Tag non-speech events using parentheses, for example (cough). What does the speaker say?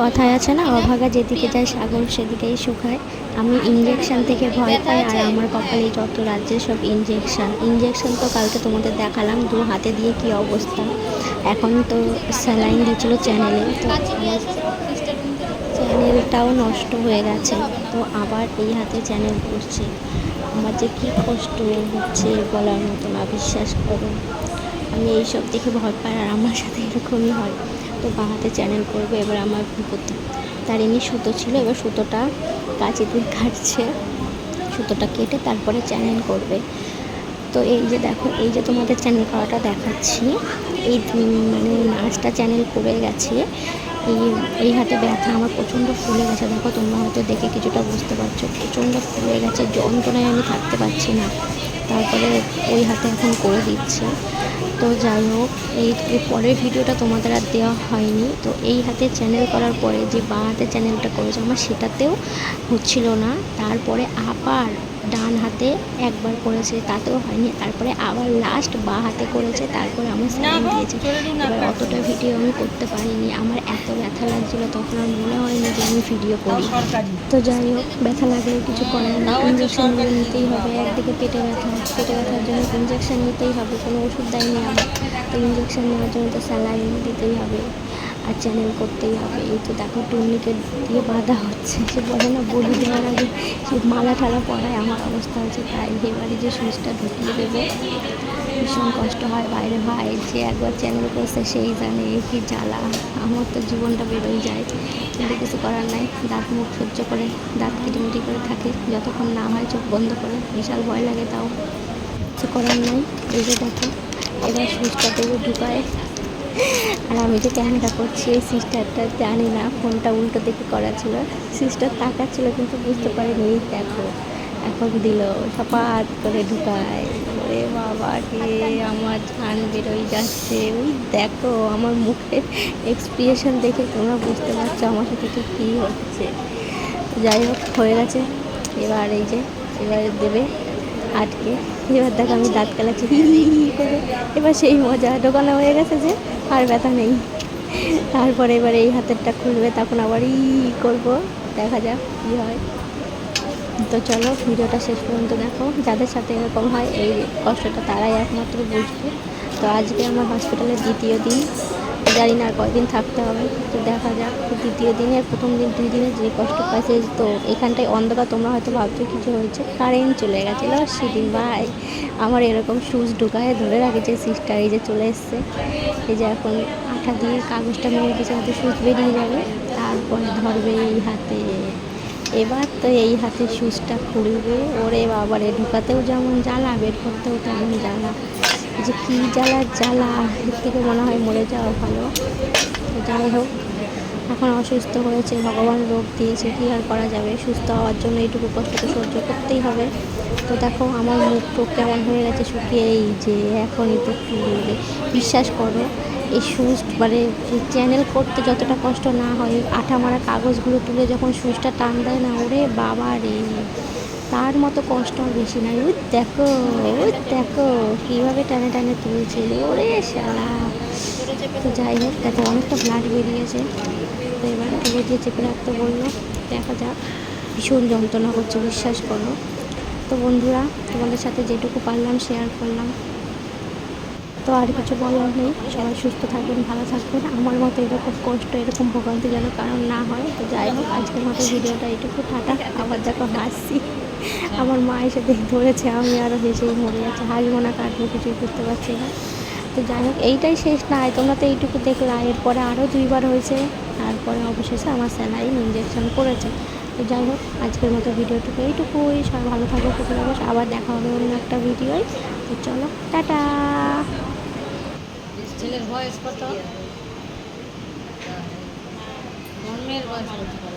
কথায় আছে না, অভাগা যেদিকে যায় সাগর সেদিকেই শুকায় আমি ইঞ্জেকশন থেকে ভয় পাই আর আমার কপালে যত রাজ্যের সব ইঞ্জেকশন ইঞ্জেকশন তো কালকে তোমাদের দেখালাম, দু হাতে দিয়ে কি অবস্থা। এখন তো স্যালাইন দিয়েছিল চ্যানেলে তো চ্যানেলটাও নষ্ট হয়ে গেছে। তো আবার এই হাতে চ্যানেল করছি। আমার যে কী কষ্ট হচ্ছে বলার মতো না বিশ্বাস করো। আমি এইসব দেখে ভয় পাই আর আমার সাথে এরকমই হয়। তো বা হাতে চ্যানেল করব, এবার আমার তার এমনি সুতো ছিল, এবার সুতোটা কাঁচি দিয়ে কাটছে সুতোটা কেটে তারপরে চ্যানেল করবে। তো এই যে দেখো, এই যে তোমাদের চ্যানেল করাটা দেখাচ্ছি। এই মানে নাচটা চ্যানেল করে গেছে। এই এই হাতে ব্যথা আমার প্রচণ্ড ফুলে গেছে। দেখো, তোমরা হয়তো দেখে কিছুটা বুঝতে পারছ। প্রচণ্ড ফুলে গেছে, যন্ত্রণায় আমি থাকতে পারছি না। তারপরে ওই হাতে এখন করে দিচ্ছে। তো যাই হোক, এই পরের ভিডিওটা তোমাদের আর দেওয়া হয়নি। তো এই হাতে চ্যানেল করার পরে যে বা হাতে চ্যানেলটা করেছে, আমার সেটাতেও হচ্ছিল না। তারপরে আবার ডান হাতে একবার করেছে তাতেও হয়নি। তারপরে আবার লাস্ট বা হাতে করেছে তারপরে আমার স্যালাইন দিয়েছে। এবার অতটা ভিডিও আমি করতে পারিনি। আমার এত ব্যথা লাগছিল তখন আর মনে হয়নি যে আমি ভিডিও করি। তো যাই হোক ব্যথা লাগলেও কিছু করার না ইঞ্জেকশনগুলো নিতেই হবে একদিকে পেটে ব্যথা পেটে ব্যথার জন্য ইঞ্জেকশন নিতেই হবে কোনো ওষুধ দেয়নি আমার। তো ইঞ্জেকশন নেওয়ার জন্য তো স্যালাইন দিতেই হবে। আর চ্যানেল করতেই হবে। এই তো দেখো টুর্নিকে দিয়ে বাঁধা হচ্ছে। সে বলে না, বলি দেওয়ার আগে সে মালা ঠালা পড়ায় আমার অবস্থা হচ্ছে তাই এবারে যে সুইচটা ঢুকিয়ে দেবে, ভীষণ কষ্ট হয়, বাইরে ভাই যে একবার চ্যানেল করছে সেই জানে কি জ্বালা। আমার তো জীবনটা বেরোয় যায়, কিন্তু কিছু করার নাই। দাঁত মুখ সহ্য করে, দাঁত কিটিমিটি করে থাকে, যতক্ষণ না হয় চোখ বন্ধ করে। বিশাল ভয় লাগে তাও। কিছু করার নাই। এই যে দেখো, এবার সুইচটা দেবে ঢুকায়। (laughs) আর আমি যে ক্যামেরা করছি, এই সিস্টারটা জানি না, ফোনটা উল্টো দিকে করা ছিল। সিস্টার তাকাচ্ছিল কিন্তু বুঝতে পারিনি দেখো, এখন দিল, সপাত করে ঢুকায়। ওরে বাবা রে, আমার ধান বেরোই যাচ্ছে। ওই দেখো, আমার মুখের এক্সপ্রেশন দেখে তোমরা বুঝতে পারছ আমার সাথে কী হচ্ছে। যাই হোক, হয়ে গেছে। এবার এই যে, এবার দেবে। আটকে। এবার দেখো আমি দাঁত কালাচ্ছি। করে। এবার সেই মজা দোকানে হয়ে গেছে যে আর ব্যথা নেই। তারপরে এবার এই হাতেরটা খুলবে, তখন আবার ই করব। দেখা যাক কী হয়। তো চলো, ভিডিওটা শেষ পর্যন্ত দেখো। যাদের সাথে এরকম হয়, এই কষ্টটা তারাই একমাত্র বুঝবে। তো আজকে আমার হসপিটালের দ্বিতীয় দিন। জানি না কয়দিন থাকতে হবে, তো দেখা যাক। দ্বিতীয় দিনের প্রথম দিন দুই দিনে যে কষ্ট পাইছে, তো এখানটায় অন্ধকার, তোমরা হয়তো ভাবছ কিছু হয়েছে। কারেন্ট চলে গেছিল, সেদিন ভাই আমার এরকম সুচ ঢুকায় ধরে রাখেছে সিস্টার এই যে চলে এসছে। এই যে এখন আঠা দিয়ে কাগজটা মেরে দিয়েছে হয়তো সুচ বেরিয়ে যাবে, তারপরে ধরবে এই হাতে। এবার তো এই হাতে সুচটা খুলবে, ওরে বাবারে, ঢুকাতেও যেমন জ্বালা, বের করতেও তেমন জ্বালা। যে কী জ্বালা জ্বালা, এর থেকে মনে হয় মরে যাওয়া ভালো। যাই হোক এখন অসুস্থ হয়েছে, ভগবান রোগ দিয়েছে, কী আর করা যাবে? সুস্থ হওয়ার জন্য এইটুকু কষ্ট সহ্য করতেই হবে। তো দেখো, আমার মুখ টুক কেমন হয়ে গেছে শুকিয়ে এই যে এখনই তো তুলবে বিশ্বাস করো, এই সুচ মানে চ্যানেল করতে যতটা কষ্ট না হয় এই আঠা মারা কাগজগুলো তুলে যখন সুচটা টান দেয় না, ওরে বাবা রে। তার মতো কষ্ট বেশি নাই। ওই দেখো ওই দেখো, কীভাবে টানে টানে তুলছে। ওরে শালা। তো যাই হোক তাতে অনেকটা ব্লাড বেরিয়েছে। তুলে দিয়ে চেপে রাখতে বলল দেখা যাক। ভীষণ যন্ত্রণা করছে, বিশ্বাস করো। তো বন্ধুরা, তোমাদের সাথে যেটুকু পারলাম শেয়ার করলাম। তো আর কিছু বলার নেই। সবাই সুস্থ থাকবেন, ভালো থাকবেন। আমার মতো এরকম কষ্ট, এরকম ভোগান্তি যেন কারণ না হয়। তো যাই হোক, আজকের মতো ভিডিওটা এটুকু টাটা। আবার দেখো হাসছি আমার মা এসে ধরেছে, আমি আরও হেসেই মরে যাচ্ছে। হাসবো না কাটবো, কিছুই করতে পারছি না। তো যাই হোক এইটাই শেষ না তোমরা তো এইটুকু দেখলা। এরপরে আরও দুইবার হয়েছে তারপরে অবশেষে আমার স্যালাইন ইঞ্জেকশন করেছে। তো যাই হোক আজকের মতো ভিডিওটুকু এইটুকুই। সবাই ভালো থাকো সুস্থ থাকো আবার দেখা হবে অন্য একটা ভিডিওয়। তো চলো টাটা! ছেলের বয়স কত? জন্মের বয়স কত?